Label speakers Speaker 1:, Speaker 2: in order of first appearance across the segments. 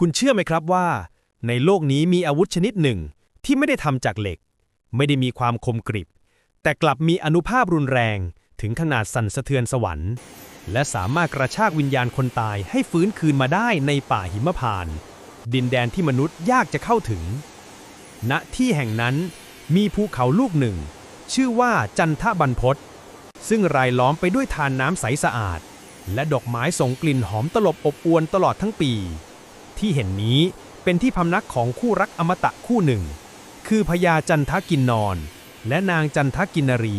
Speaker 1: คุณเชื่อไหมครับว่า ในโลกนี้มีอาวุธชนิดหนึ่ง ที่ไม่ได้ทำจากเหล็ก ไม่ได้มีความคมกริบ แต่กลับมีอนุภาพรุนแรงถึงขนาดสั่นสะเทือนสวรรค์ และสามารถกระชากวิญญาณคนตายให้ฟื้นคืนมาได้ในป่าหิมพาน ดินแดนที่มนุษย์ยากจะเข้าถึง ณที่แห่งนั้นมีภูเขาลูกหนึ่ง ชื่อว่าจันทบันพศซึ่งรายล้อมไปด้วยทานน้ำใสสะอาด และดอกไม้ส่งกลิ่นหอมตลบอบอวนตลอดทั้งปี ที่เห็นนี้เป็นที่พำนักของคู่รักอมตะคู่หนึ่ง คือพญาจันทกินนอน และนางจันทกินนรี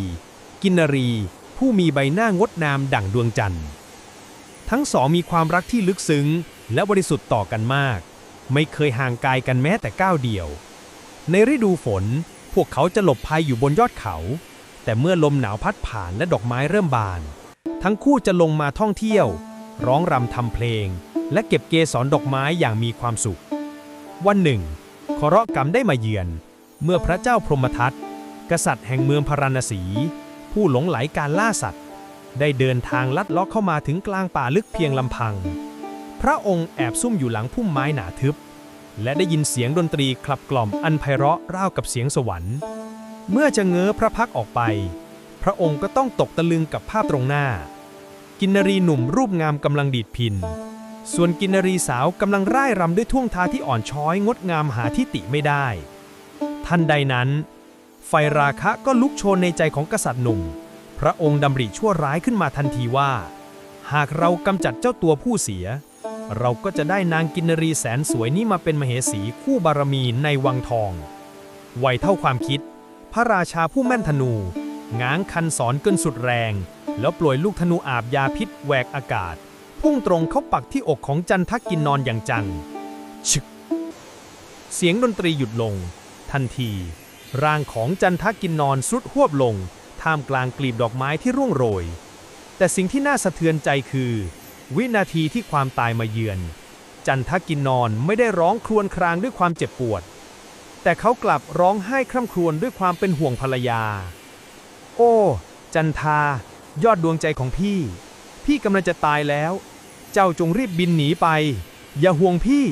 Speaker 1: กินนรี ผู้มีใบหน้างดงามดั่งดวงจันทร์ ทั้งสองมีความรักที่ลึกซึ้ง และบริสุทธิ์ต่อกันมาก ไม่เคยห่างกายกันแม้แต่ก้าวเดียว ในฤดูฝนพวกเขาจะหลบภัยอยู่บนยอดเขา แต่เมื่อลมหนาวพัดผ่านและดอกไม้เริ่มบาน ทั้งคู่จะลงมาท่องเที่ยว ร้องรำทำเพลง และเก็บเกสรดอกไม้อย่างมีความสุข วันหนึ่งเคราะห์กรรมได้มาเยือน เมื่อพระเจ้าพรหมทัตกษัตริย์แห่งเมืองพาราณสี ผู้หลงไหลการล่าสัตว์ ได้เดินทางลัดเลาะเข้ามาถึงกลางป่าลึกเพียงลำพัง พระองค์แอบซุ่มอยู่หลังพุ่มไม้หนาทึบ และได้ยินเสียงดนตรีคลับกล่อมอันไพเราะราวกับเสียงสวรรค์ เมื่อจะเงื้อพระพักออกไป พระองค์ก็ต้องตกตะลึงกับภาพตรงหน้า กินนรีหนุ่มรูปงามกำลังดีดพิน ส่วนกินนรีสาวกำลังร่ายรำด้วยท่วงท่าที่อ่อนช้อยงดงามหาที่ติไม่ได้ ทันใดนั้น ไฟราคะก็ลุกโชนในใจของกษัตริย์หนุ่ม พระองค์ดำริชั่วร้ายขึ้นมาทันทีว่า หากเรากำจัดเจ้าตัวผู้เสีย เราก็จะได้นางกินนรีแสนสวยนี้มาเป็นมเหสีคู่บารมีในวังทองไวเท่าความคิด พระราชาผู้แม่นธนู ง้างคันสอนเกินสุดแรง แล้วปล่อยลูกธนูอาบยาพิษแหวกอากาศ พุ่งตรงเข้าปักที่อกของจันทกินนอนอย่างจัง ชึก เสียงดนตรีหยุดลง ทันที ร่างของจันทกินนอนสุดหวบลง ท่ามกลางกลีบดอกไม้ที่ร่วงโรย แต่สิ่งที่น่าสะเทือนใจคือ วินาทีที่ความตายมาเยือน จันทกินนอนไม่ได้ร้องครวญครางด้วยความเจ็บปวด แต่เขากลับร้องไห้คร่ำครวญด้วยความเป็นห่วงภรรยา โอ้ จันทายอดดวงใจของพี่ พี่กำลังจะตายแล้ว เจ้าจงรีบบินหนีไป อย่าห่วงพี่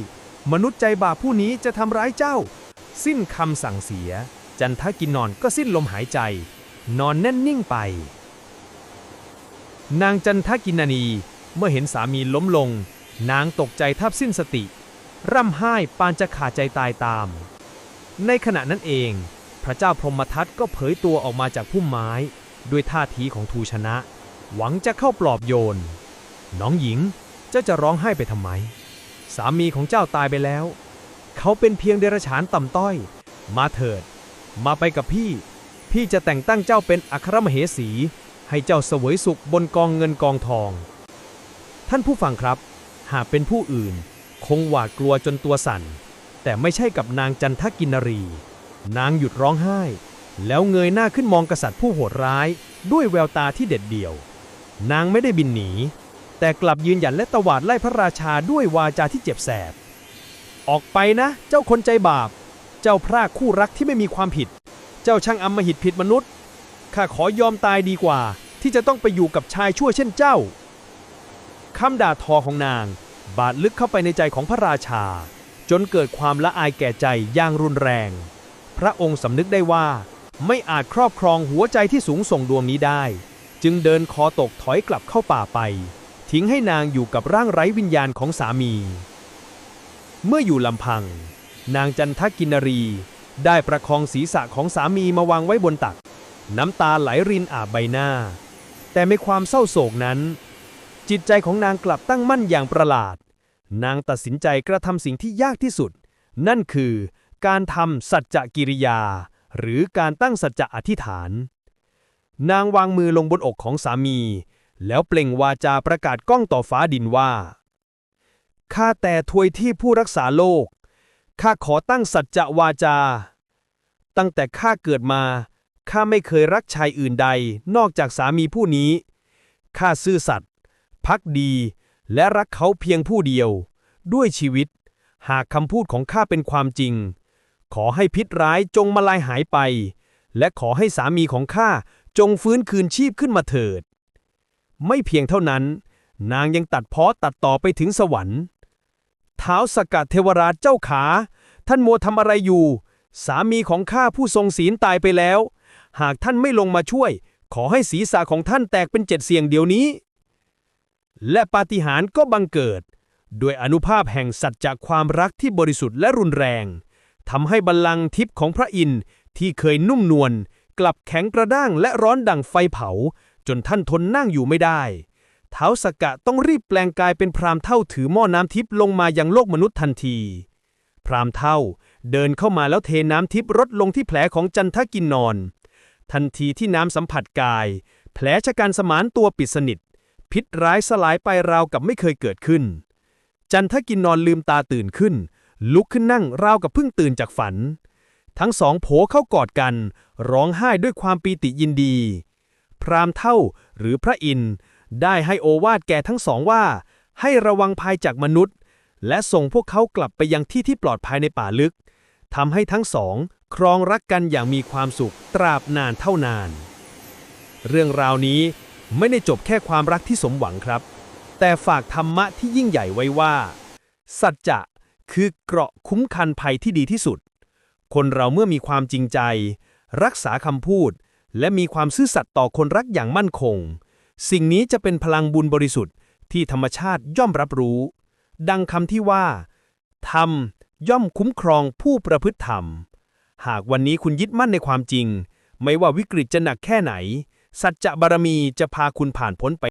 Speaker 1: มนุษย์ใจบาปผู้นี้จะทำร้ายเจ้า สิ้นคำสั่งเสีย จันทกินนอนก็สิ้นลมหายใจ นอนแน่นนิ่งไป นางจันทกินนีเมื่อเห็นสามีล้มลง นางตกใจแทับสิ้นสติ ร่ำไห้ปานจะขาดใจตายตาม ในขณะนั้นเอง พระเจ้าพรหมทัตก็เผยตัวออกมาจากพุ่มไม้ ด้วยท่าทีของทูชนะ หวังจะเข้าปลอบโยน น้องหญิง เจ้าจะร้องไห้ไปทำไม สามีของเจ้าตายไปแล้ว เขาเป็นเพียงเดรัจฉานต่ำต้อย มาเถิด มาไปกับพี่ พี่จะแต่งตั้งเจ้าเป็นอัครมเหสี ให้เจ้าเสวยสุขบนกองเงินกองทอง ท่านผู้ฟังครับ หากเป็นผู้อื่น คงหวาดกลัวจนตัวสั่น แต่ไม่ใช่กับนางจันทกินนรี นางหยุดร้องไห้ แล้วเงยหน้าขึ้นมองกษัตริย์ผู้โหดร้าย ด้วยแววตาที่เด็ดเดี่ยว นางไม่ได้บินหนี แต่กลับยืนหยันและตวาดไล่พระราชาด้วยวาจาที่เจ็บแสบ ออกไปนะ เจ้าคนใจบาป เจ้าพรากคู่รักที่ไม่มีความผิด เจ้าช่างอำมหิตผิดมนุษย์ ข้าขอยอมตายดีกว่า ที่จะต้องไปอยู่กับชายชั่วเช่นเจ้า คำด่าทอของนาง บาดลึกเข้าไปในใจของพระราชา จนเกิดความละอายแก่ใจอย่างรุนแรง พระองค์สำนึกได้ว่าไม่อาจครอบครองหัวใจที่สูงส่งดวงนี้ได้ จึงเดินคอตกถอยกลับเข้าป่าไป ทิ้งให้นางอยู่กับร่างไร้วิญญาณของสามี เมื่ออยู่ลำพัง นางจันทกินรีได้ประคองศีรษะของสามีมาวางไว้บนตัก น้ำตาไหลรินอาบใบหน้า แต่ในความเศร้าโศกนั้น จิตใจของนางกลับตั้งมั่นอย่างประหลาด นางตัดสินใจกระทำสิ่งที่ยากที่สุด นั่นคือการทำสัจจกิริยา หรือการตั้งสัจจะอธิษฐาน นางวางมือลงบนอกของสามี แล้วเปล่งวาจาประกาศก้องต่อฟ้าดินว่า ข้าแต่ทวยที่ผู้รักษาโลก ข้าขอตั้งสัจจะวาจา ตั้งแต่ข้าเกิดมา ข้าไม่เคยรักชายอื่นใดนอกจากสามีผู้นี้ ข้าซื่อสัตย์พักดี และรักเขาเพียงผู้เดียว ด้วยชีวิต หากคำพูดของข้าเป็นความจริง ขอให้พิษร้ายจงมาลายหายไป และขอให้สามีของข้าจงฟื้นคืนชีพขึ้นมาเถิด ไม่เพียงเท่านั้น นางยังตัดเพ้อตัดต่อไปถึงสวรรค์เท้าวสกัดเทวราชเจ้าขา ท่านโมวทำอะไรอยู่ สามีของข้าผู้ทรงศีลตายไปแล้ว หากท่านไม่ลงมาช่วย ขอให้ศีรษะของท่านแตกเป็นเจ็ดเสียงเดี๋ยวนี้ และปาฏิหาริย์ก็บังเกิด ด้วยอนุภาพแห่งสัจจะความรักที่บริสุทธิ์และรุนแรงทำให้บัลลังก์ทิพย์ของพระอินทร์ที่เคยนุ่มนวลกลับแข็งกระด้างและร้อนดังไฟเผา จนท่านทนนั่งอยู่ไม่ได้เท้าวสกะต้องรีบแปลงกายเป็นพรามเท่าถือหม้อน้ำทิพย์ลงมายังโลกมนุษย์ทันที พรามเท่าเดินเข้ามาแล้วเทน้ำทิพย์รดลงที่แผลของจันทกินนอน ทันทีที่น้ำสัมผัสกาย แผลชะกันสมานตัวปิดสนิท พิษร้ายสลายไปราวกับไม่เคยเกิดขึ้น จันทกินนอนลืมตาตื่นขึ้น ลุกขึ้นนั่งราวกับเพิ่งตื่นจากฝัน ทั้งสองโผเข้ากอดกัน ร้องไห้ด้วยความปีติยินดี พรามเท่าหรือพระอินทร์ได้ให้โอวาทแก่ทั้งสองว่า ให้ระวังภัยจากมนุษย์ และส่งพวกเขากลับไปยังที่ที่ปลอดภัยในป่าลึกทำให้ทั้งสอง ครองรักกันอย่างมีความสุขตราบนานเท่านาน เรื่องราวนี้ไม่ได้จบแค่ความรักที่สมหวังครับ แต่ฝากธรรมะที่ยิ่งใหญ่ไว้ว่า สัจจะคือเกราะคุ้มกันภัยที่ดีที่สุด คนเราเมื่อมีความจริงใจ รักษาคำพูด และมีความซื่อสัตย์ต่อคนรักอย่างมั่นคง สิ่งนี้จะเป็นพลังบุญบริสุทธิ์ที่ธรรมชาติย่อมรับรู้ ดังคำที่ว่า ธรรมย่อมคุ้มครองผู้ประพฤติธรรม หากวันนี้คุณยึดมั่นในความจริง ไม่ว่าวิกฤตจะหนักแค่ไหน สัจจะบารมีจะพาคุณผ่านพ้นไป